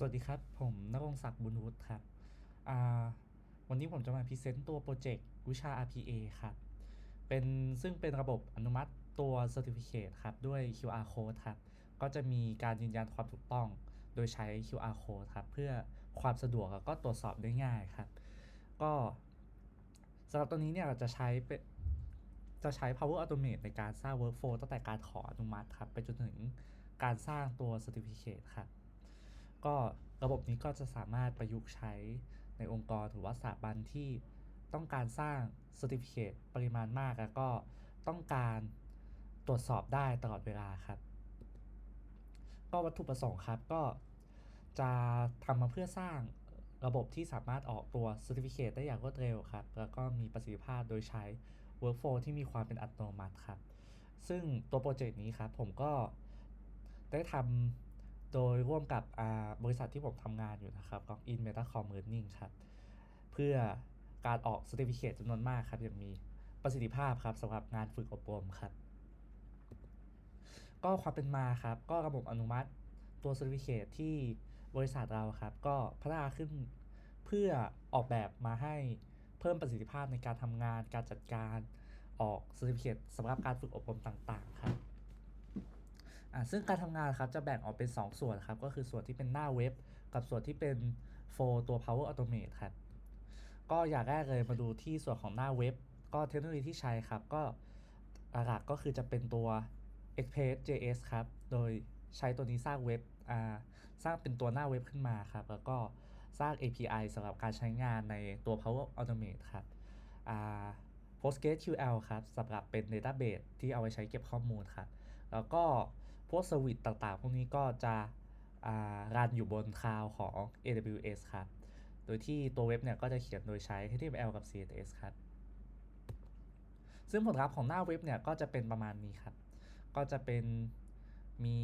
สวัสดีครับ ผมนรงศักดิ์บุญวุฒิครับ วันนี้ผมจะมาพรีเซนต์ตัวโปรเจกต์วิชา RPA ครับ เป็นซึ่งเป็นระบบอนุมัติตัว Certificate ครับ ด้วย QR code ครับ ก็จะมีการยืนยันความถูกต้อง โดยใช้ QR code ครับ เพื่อความสะดวกแล้วก็ตรวจสอบได้ง่ายครับ ก็สำหรับตัวนี้เนี่ยจะใช้เป็นจะใช้ Power Automate ในการสร้าง Workflow ตั้งแต่การขออนุมัติครับ ไปจนถึงการสร้างตัว Certificate ครับ ก็ระบบนี้ก็จะสามารถประยุกต์ใช้ในองค์กรหรือว่าสถาบันที่ต้องการสร้าง Certificate ปริมาณมากแล้วก็ต้องการตรวจสอบได้ตลอดเวลาครับ ก็วัตถุประสงค์ครับก็จะทำมาเพื่อสร้างระบบที่สามารถออกตัว Certificate ได้อย่างรวดเร็วครับ แล้วก็มีประสิทธิภาพโดยใช้ Workflow ที่มีความเป็นอัตโนมัติครับ ซึ่งตัวโปรเจกต์นี้ครับผมก็ได้ทำ โดยร่วมกับบริษัทที่ผมทำงานอยู่นะครับก็ In Metacom Learning ครับ เพื่อการออก Certificate จำนวนมากครับอย่างมีประสิทธิภาพครับสำหรับงานฝึกอบรมครับ ก็ความเป็นมาครับ ก็ระบบอนุมัติตัว Certificate ที่บริษัทเราครับ ก็พัฒนาขึ้นเพื่อออกแบบมาให้เพิ่มประสิทธิภาพในการทำงาน การจัดการออก Certificate สำหรับการฝึกอบรมต่าง ๆ ครับ อ่าซึ่งการทำงานครับจะแบ่งออกเป็น 2 ส่วนครับ ก็คือส่วนที่เป็นหน้าเว็บ กับส่วนที่เป็นโฟตัว Power Automate ครับ ก็อย่างแรกเลยมาดูที่ส่วนของหน้าเว็บ ก็เทคโนโลยีที่ใช้ครับ ก็หลักก็คือจะเป็นตัว Express.js ครับ โดยใช้ตัวนี้สร้างเว็บอ่าสร้างเป็นตัวหน้าเว็บขึ้นมาครับ แล้วก็สร้าง API สำหรับการใช้งานในตัว Power Automate ครับอ่า PostgreSQL ครับสำหรับเป็น Database ที่เอาไว้ใช้เก็บข้อมูลครับ แล้วก็ พวกสวิตต่างๆ พวกนี้ก็จะรันอยู่บนคลาวของ AWS ครับ โดยที่ตัวเว็บเนี่ยก็จะเขียนโดยใช้ HTML กับ CSS ครับ ซึ่งผลลัพธ์ของหน้าเว็บเนี่ยก็จะเป็นประมาณนี้ครับ ก็จะเป็นมี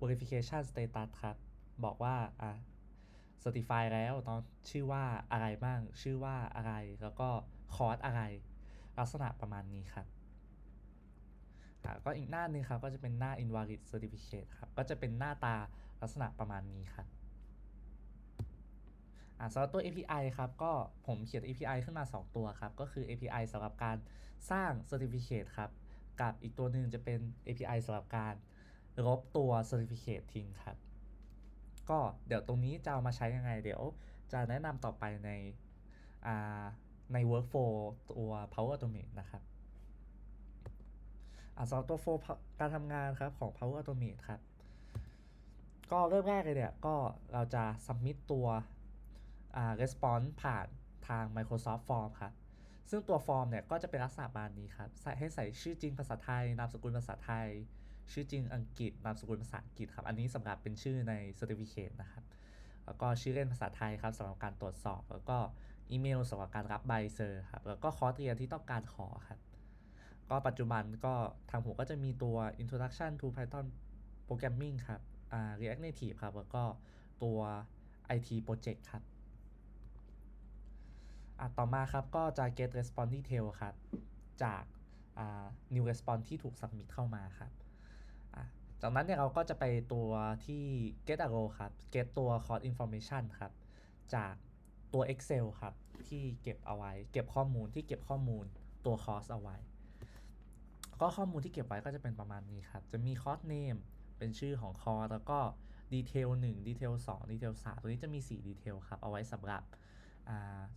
verification status ครับ บอกว่าอะ certify แล้วตอนชื่อว่าอะไรบ้าง ชื่อว่าอะไร แล้วก็คอร์สอะไร ลักษณะประมาณนี้ครับ ก็อีกหน้านึงครับก็จะเป็นหน้า invalid certificate ครับก็จะเป็นหน้าตาลักษณะประมาณนี้ครับสำหรับตัว API ครับก็ผมเขียน API ขึ้นมา 2 ตัวครับก็คือ API สำหรับการสร้าง certificate ครับกับอีกตัวหนึ่งจะเป็น API สำหรับการลบตัว certificate ทิ้งครับก็เดี๋ยวตรงนี้จะเอามาใช้ยังไง เดี๋ยวจะแนะนำต่อไปในใน workflow ตัว Power Automate นะครับ สำหรับตัวโฟการทำงานครับของ Power Automate ครับ ก็เริ่มแรกเลยเนี่ย ก็เราจะ submit ตัวอ่า response ผ่านทาง Microsoft Form ครับ ซึ่งตัวฟอร์มเนี่ยก็จะเป็นลักษณะประมาณนี้ครับ ใส่ให้ใส่ชื่อจริงภาษาไทย นามสกุลภาษาไทย ชื่อจริงอังกฤษ นามสกุลภาษาอังกฤษครับ อันนี้สำหรับเป็นชื่อใน Certificate นะครับ แล้วก็ชื่อเล่นภาษาไทยครับสำหรับการตรวจสอบ แล้วก็อีเมลสำหรับการรับใบเซอร์ครับ แล้วก็คอร์สเรียนที่ต้องการขอครับ ก็ปัจจุบันก็ทางผมก็จะมีตัว introduction to Python programming ครับอ่า React Native ครับ แล้วก็ตัว IT project ครับอะต่อมาครับก็จะ get response detail ครับ จากอ่า new response ที่ถูก submit เข้ามาครับอะจากนั้นเนี่ยเราก็จะไปตัวที่ get a row ครับ get ตัว course information ครับ จากตัว Excel ครับ ที่เก็บเอาไว้ เก็บข้อมูลที่เก็บข้อมูลตัวคอร์สเอาไว้ ก็ข้อมูลที่เก็บไว้ก็จะเป็นประมาณนี้ครับ จะมีคอร์สเนมเป็นชื่อของคอร์สแล้วก็ดีเทล1ดีเทล2ดีเทล3ตัวนี้จะมี 4 ดีเทลครับ เอาไว้สำหรับ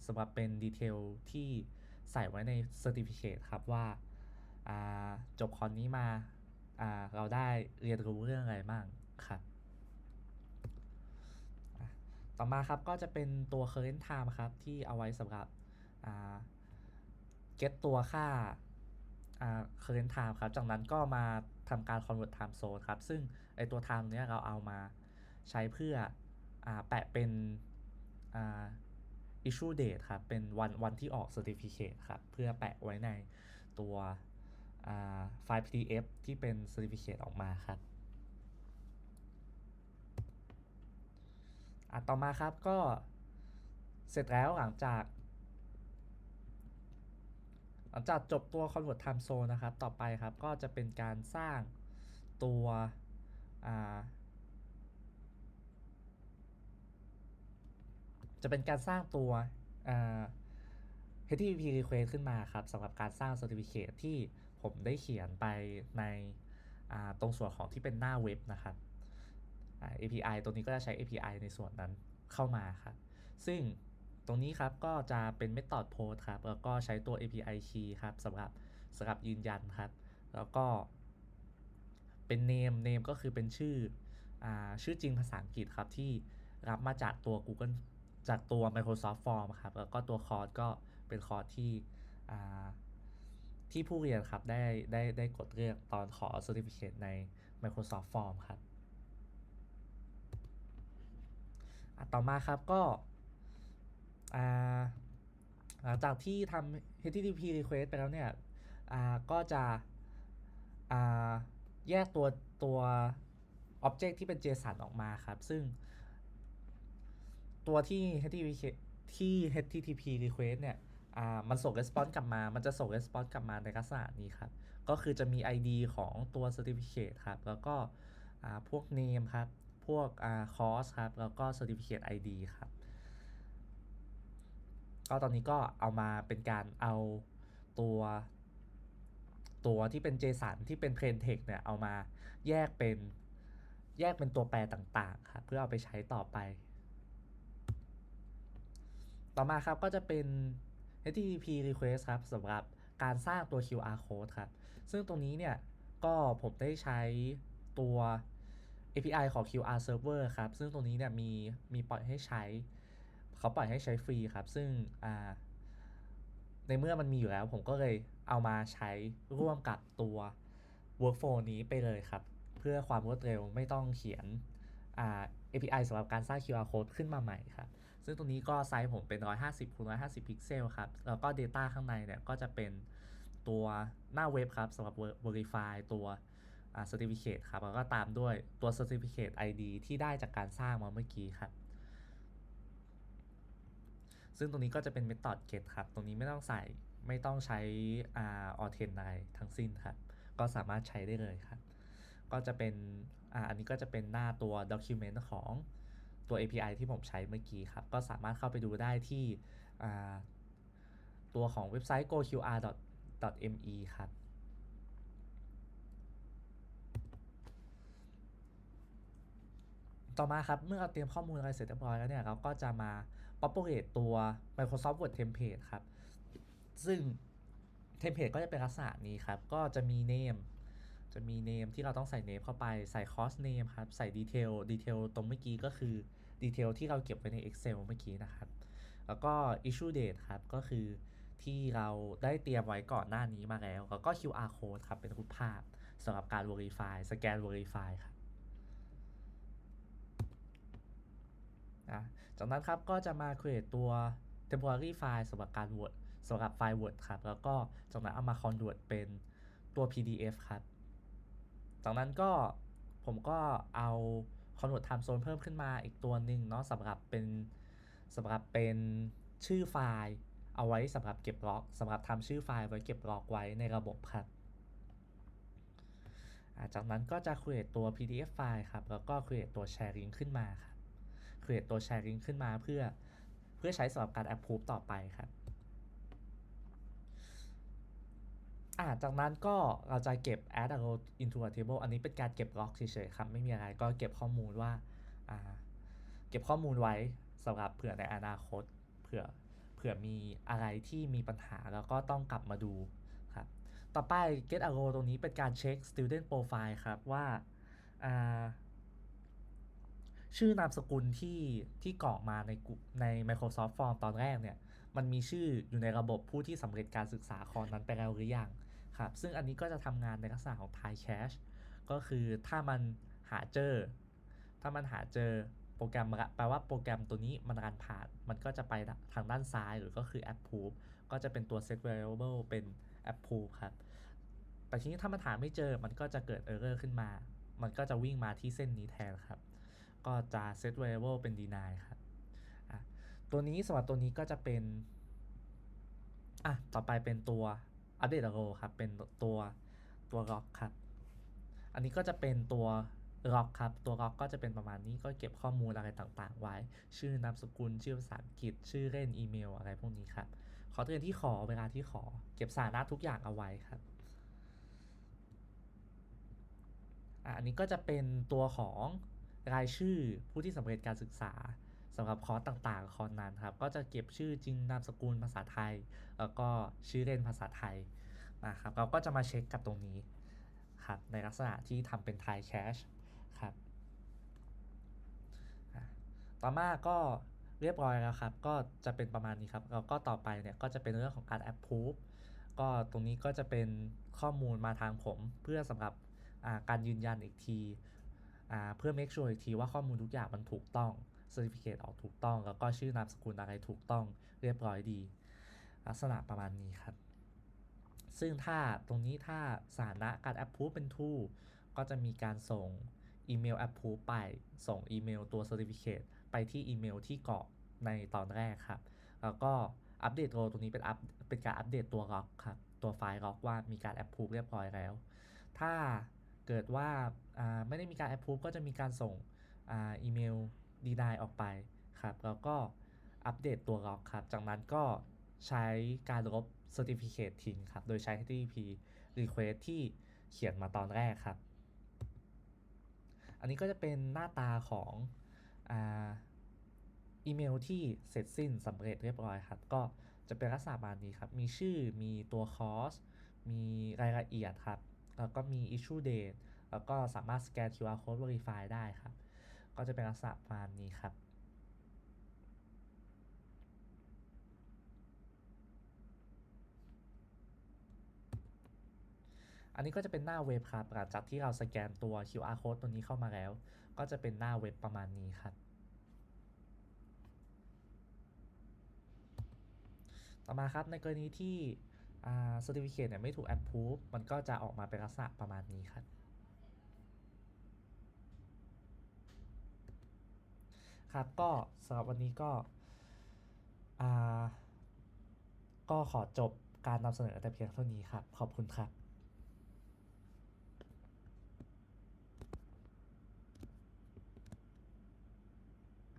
สำหรับเป็นดีเทลที่ใส่ไว้ในเซอร์ติฟิเคตครับว่าาจบคอนนี้มาเราได้เรียนรู้เรื่องอะไรบ้างครับต่อมาครับก็จะเป็นตัว current time ครับ ที่เอาไว้สำหรับ get ตัวค่า อ่า current time ครับ จากนั้นก็มาทำการ convert time zone ครับ ซึ่งไอตัว time เนี้ยเราเอามาใช้เพื่ออแปะเป็นอ่า issue date ครับ เป็นวันวันที่ออก certificate ครับ เพื่อแปะไว้ในตัวไฟล์ PDF ที่เป็น certificate ออกมาครับอะต่อมาครับก็เสร็จแล้วหลังจาก หลังจากจบตัว convert time zone นะครับ ต่อไปครับก็จะเป็นการสร้างตัวจะเป็นการสร้างตัว HTTP request ขึ้นมาครับสำหรับการสร้าง certificate ที่ผมได้เขียนไปในตรงส่วนของที่เป็นหน้าเว็บนะครับ API ตัวนี้ก็จะใช้ API ในส่วนนั้นเข้ามาครับ ซึ่ง ตรงนี้ครับก็จะเป็น method post ครับแล้วก็ใช้ตัว API key ครับสำหรับสำหรับยืนยันครับ แล้วก็เป็น name name ก็คือเป็นชื่ออชื่อจริงภาษาอังกฤษครับที่รับมาจากตัว Google จากตัว Microsoft Form ครับ แล้วก็ตัวคอร์สก็เป็นคอร์สที่ที่ผู้เรียนครับได้ได้ได้กดเลือกตอนขอ Certificate ใน Microsoft Form ครับ ต่อมาครับก็ หลังจากที่ทำ HTTP request ไปแล้วเนี่ยก็จะแยกตัวตัว Object ที่เป็น JSON ออกมาครับ ซึ่งตัวที่ HTTP ที่ HTTP request เนี่ยมันส่ง response กลับมา มันจะส่ง response กลับมาในลักษณะนี้ครับ ก็คือจะมี ID ของตัว certificate ครับ แล้วก็พวก name ครับ พวก course ครับ แล้วก็ certificate ID ครับ ก็ตอนนี้ก็เอามาเป็นการเอาตัว ตัวที่เป็น JSON ที่เป็น plain text เนี่ย เอามาแยกเป็นแยกเป็นตัวแปรต่างๆครับเพื่อเอาไปใช้ต่อไป ต่อมาครับก็จะเป็น HTTP request ครับสำหรับการสร้างตัว QR code ครับ ซึ่งตรงนี้เนี่ย ก็ผมได้ใช้ตัว API ของ QR server ครับ ซึ่งตรงนี้เนี่ยมีมีปล่อยให้ใช้ เขาปล่อยให้ใช้ฟรีครับ ซึ่งอ่าในเมื่อมันมีอยู่แล้ว ผมก็เลยเอามาใช้ร่วมกับตัว workflow นี้ไปเลยครับ เพื่อความรวดเร็วไม่ต้องเขียนอ่า API สำหรับการสร้าง QR code ขึ้นมาใหม่ครับ ซึ่งตรงนี้ก็ไซส์ผมเป็น 150คูณ150 พิกเซลครับ แล้วก็ Data ข้างในเนี่ยก็จะเป็นตัวหน้าเว็บครับสำหรับ Verify ตัวอ่า Certificate ครับ แล้วก็ตามด้วยตัว Certificate ID ที่ได้จากการสร้างมาเมื่อกี้ครับ ซึ่งตรงนี้ก็จะเป็น Method get ครับ ตรงนี้ไม่ต้องใส่ไม่ต้องใช้อ่า authent อะไรทั้งสิ้นครับ ก็สามารถใช้ได้เลยครับ ก็จะเป็นอ่าอันนี้ก็จะเป็นหน้าตัว document ของตัว API ที่ผมใช้เมื่อกี้ครับ ก็สามารถเข้าไปดูได้ที่ตัวของเว็บไซต์ goqr.me ครับต่อมาครับเมื่อเราเตรียมข้อมูลอะไรเสร็จเรียบร้อยแล้วเนี่ยเราก็จะมา populate ตัว Microsoft Word Template ครับ ซึ่ง Template ก็จะเป็นลักษณะนี้ครับ ก็จะมี name จะมี name ที่เราต้องใส่ name เข้าไปใส่ course name ครับ ใส่ detail detail ตรงเมื่อกี้ก็คือ detail ที่เราเก็บไว้ใน Excel เมื่อกี้นะครับ แล้วก็ issue date ครับ ก็คือที่เราได้เตรียมไว้ก่อนหน้านี้มาแล้ว แล้วก็ QR code ครับ เป็นรูปภาพสำหรับการ verify สแกน verify ครับ นะจากนั้นครับก็จะมา create ตัว temporary file สำหรับการ Word สำหรับไฟล์ Word ครับ แล้วก็จากนั้นเอามา convert เป็นตัว PDF ครับ จากนั้นก็ผมก็เอา convert time zone เพิ่มขึ้นมาอีกตัวหนึ่งเนาะสำหรับเป็นสำหรับเป็นชื่อไฟล์ เอาไว้สำหรับเก็บล็อกสำหรับทำชื่อไฟล์ไว้เก็บล็อกไว้ในระบบครับจากนั้นก็จะ create ตัว PDF ไฟล์ครับ แล้วก็ create ตัว sharing ขึ้นมาครับ create ตัว sharing ขึ้นมาเพื่อเพื่อใช้สำหรับการ approve ต่อไปครับอ่าจากนั้นก็เราจะเก็บ add a row into a table อันนี้เป็นการเก็บล็อกเฉยๆครับ ไม่มีอะไรก็เก็บข้อมูลว่าอ่า เก็บข้อมูลไว้สำหรับเผื่อในอนาคตเผื่อเผื่อมีอะไรที่มีปัญหาแล้วก็ต้องกลับมาดูครับ ต่อไป get a row ตรงนี้เป็นการเช็ค student profile ครับว่าอ่า ชื่อนามสกุลที่ที่กรอกมาในกุใน Microsoft Form ตอนแรกเนี่ย มันมีชื่ออยู่ในระบบผู้ที่สำเร็จการศึกษาคอร์สนั้นไปแล้วหรือยังครับ ซึ่งอันนี้ก็จะทำงานในลักษณะของ Tie Cache ก็คือถ้ามันหาเจอ ถ้ามันหาเจอโปรแกรมแปลว่าโปรแกรมตัวนี้มันรันผ่าน มันก็จะไปทางด้านซ้ายหรือก็คือ approve ก็จะเป็นตัว set variable เป็น approve ครับ แต่ทีนี้ถ้ามันหาไม่เจอ มันก็จะเกิด error ขึ้นมา มันก็จะวิ่งมาที่เส้นนี้แทนครับ ก็จะ set variable เป็น deny ครับตัวนี้สำหรับตัวนี้ก็จะเป็น อะ ต่อไปเป็นตัว update row ครับ เป็นตัวตัว lock ครับ อันนี้ก็จะเป็นตัวล็อกครับ ตัวล็อกก็จะเป็นประมาณนี้ก็เก็บข้อมูลอะไรต่างๆ ไว้ ชื่อนามสกุล ชื่อภาษาอังกฤษ ชื่อเล่นอีเมล อะไรพวกนี้ครับ ขอเตือนที่ขอเวลาที่ขอ เก็บสาระทุกอย่างเอาไว้ครับอันนี้ก็จะเป็นตัวของ รายชื่อผู้ที่สำเร็จการศึกษาสำหรับคอร์สต่างๆ คอร์สนั้นครับ ก็จะเก็บชื่อจริงนามสกุลภาษาไทย แล้วก็ชื่อเล่นภาษาไทยนะครับ เราก็จะมาเช็คกับตรงนี้ครับในลักษณะที่ทำเป็นไทยแคชครับต่อมาก็เรียบร้อยแล้วครับ ก็จะเป็นประมาณนี้ครับแล้วก็ต่อไปเนี่ยก็จะเป็นเรื่องของการ approve ก็ตรงนี้ก็จะเป็นข้อมูลมาทางผมเพื่อสำหรับการยืนยันอีกที เพื่อ make sure อีกทีว่าข้อมูลทุกอย่างมันถูกต้อง certificate ออกถูกต้อง แล้วก็ชื่อนามสกุลอะไรถูกต้องเรียบร้อยดี ลักษณะประมาณนี้ครับ ซึ่งถ้าตรงนี้ถ้าสถานะการ approve เป็น true ก็จะมีการส่งอีเมล approve ไป ส่งอีเมลตัว certificate ไปที่อีเมลที่เกาะในตอนแรกครับ แล้วก็อัปเดตโรตรงนี้เป็นอัปเป็นการอัปเดตตัวล็อกครับ ตัวไฟล์ล็อกว่ามีการ approve เรียบร้อยแล้ว ถ้า เกิดว่าไม่ได้มีการ approve ก็จะมีการส่งอีเมล deny ออกไปครับ แล้วก็อัปเดตตัวล็อกครับ จากนั้นก็ใช้การลบ certificate ทิ้งครับ โดยใช้ HTTP request ที่เขียนมาตอนแรกครับ อันนี้ก็จะเป็นหน้าตาของอาอีเมลที่เสร็จสิ้นสำเร็จเรียบร้อยครับ ก็จะเป็นลักษณะประมาณนี้ครับ มีชื่อมีตัวคอร์สมีรายละเอียดครับ แล้วก็มี issue date แล้วก็สามารถสแกน QR code verify ได้ครับ ก็จะเป็นลักษณะประมาณนี้ครับอันนี้ก็จะเป็นหน้าเว็บครับหลังจากที่เราสแกนตัว QR code ตัวนี้เข้ามาแล้ว ก็จะเป็นหน้าเว็บประมาณนี้ครับ ต่อมาครับในกรณีที่ อ่า certificate เนี่ยไม่ถูกแอปพูฟมันก็จะออกมาเป็นลักษณะประมาณนี้ครับครับก็สำหรับวันนี้ก็อ่าก็ขอจบการนำเสนอแต่เพียงเท่านี้ครับ ขอบคุณครับ